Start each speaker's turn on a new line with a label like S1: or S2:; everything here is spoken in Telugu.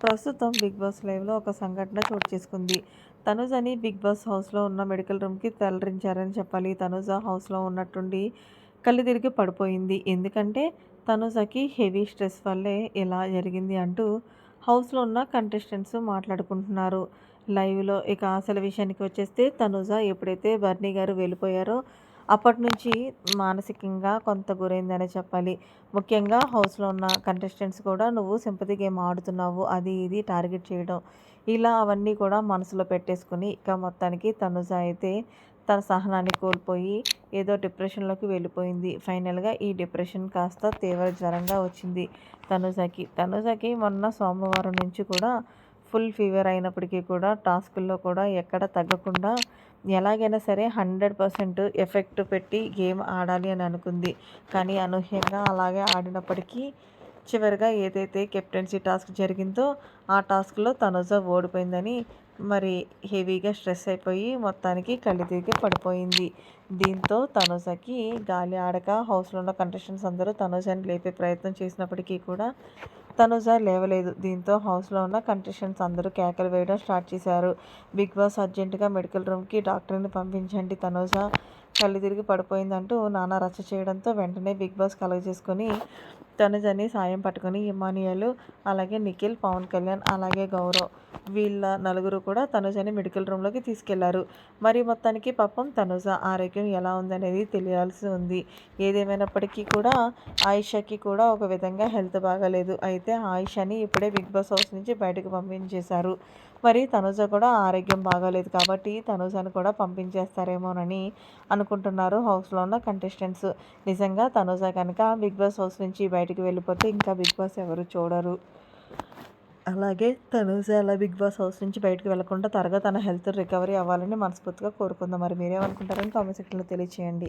S1: ప్రస్తుతం బిగ్ బాస్ లైవ్లో ఒక సంఘటన చోటు చేసుకుంది. తనుజని బిగ్ బాస్ హౌస్లో ఉన్న మెడికల్ రూమ్కి తరలించారని చెప్పాలి. తనుజ హౌస్లో ఉన్నట్టుండి కళ్ళు తిరిగి పడిపోయింది. ఎందుకంటే తనుజకి హెవీ స్ట్రెస్ వల్లే ఇలా జరిగింది అంటూ హౌస్లో ఉన్న కంటెస్టెంట్స్ మాట్లాడుకుంటున్నారు. లైవ్లో ఇక అసలు విషయానికి వచ్చేస్తే తనుజ ఎప్పుడైతే బర్నీ గారు వెళ్ళిపోయారో అప్పటి నుంచి మానసికంగా కొంత గురైందనే చెప్పాలి. ముఖ్యంగా హౌస్లో ఉన్న కంటెస్టెంట్స్ కూడా నువ్వు సింపతి గేమ్ ఆడుతున్నావు అది ఇది టార్గెట్ చేయడం. ఇలా అవన్నీ కూడా మనసులో పెట్టేసుకుని ఇక మొత్తానికి తనుజ అయితే తన సహనాన్ని కోల్పోయి ఏదో డిప్రెషన్లోకి వెళ్ళిపోయింది. ఫైనల్గా ఈ డిప్రెషన్ కాస్త తీవ్ర జ్వరంగా వచ్చింది తనుజకి. తనుజకి మొన్న సోమవారం నుంచి కూడా ఫుల్ ఫీవర్ అయినప్పటికీ కూడా టాస్కుల్లో కూడా ఎక్కడ తగ్గకుండా ఎలాగైనా సరే హండ్రెడ్ పర్సెంట్ ఎఫెక్ట్ పెట్టి గేమ్ ఆడాలి అని అనుకుంది. కానీ అనూహ్యంగా అలాగే ఆడినప్పటికీ చివరిగా ఏదైతే కెప్టెన్సీ టాస్క్ జరిగిందో ఆ టాస్క్లో తనుజ ఓడిపోయిందని మరి హెవీగా స్ట్రెస్ అయిపోయి మొత్తానికి కళ్ళు తిరిగి పడిపోయింది. దీంతో తనుజకి గాలి ఆడక హౌస్లో ఉన్న కంటెస్టెంట్స్ అందరూ తనుజని లేపే ప్రయత్నం చేసినప్పటికీ కూడా తనుజ లేవలేదు. దీంతో హౌస్లో ఉన్న కంటెస్టెంట్స్ అందరూ కేకలు వేయడం స్టార్ట్ చేశారు. బిగ్ బాస్ అర్జెంటుగా మెడికల్ రూమ్కి డాక్టర్ని పంపించండి తనుజ. కళ్ళు తిరిగి పడిపోయిందంటూ నానా రచ్చ చేయడంతో వెంటనే బిగ్ బాస్ కలగజేసుకొని తనుజని సాయం పట్టుకుని ఇమానియలు అలాగే నిఖిల్ పవన్ కళ్యాణ్ అలాగే గౌరవ్ వీళ్ళ నలుగురు కూడా తనుజని మెడికల్ రూమ్లోకి తీసుకెళ్ళారు. మరి మొత్తానికి పాపం తనుజ ఆరోగ్యం ఎలా ఉందనేది తెలియాల్సి ఉంది. ఏదేమైనప్పటికీ కూడా ఆయిషాకి కూడా ఒక విధంగా హెల్త్ బాగాలేదు. అయితే ఆయిషాని ఇప్పుడే బిగ్ బాస్ హౌస్ నుంచి బయటకు పంపించేశారు. మరి తనుజ కూడా ఆరోగ్యం బాగాలేదు కాబట్టి తనుజను కూడా పంపించేస్తారేమోనని అనుకుంటున్నారు హౌస్లో ఉన్న కంటెస్టెంట్స్. నిజంగా తనుజ కనుక బిగ్ బాస్ హౌస్ నుంచి బయట బయటికి వెళ్ళిపోతే ఇంకా బిగ్ బాస్ ఎవరు చూడరు. అలాగే తనుజ అలా బిగ్ బాస్ హౌస్ నుంచి బయటకు వెళ్ళకుండా త్వరగా తన హెల్త్ రికవరీ అవ్వాలని మనస్ఫూర్తిగా కోరుకుందాం. మరి మీరేమనుకుంటారని కామెంట్ సెక్షన్లో తెలియచేయండి.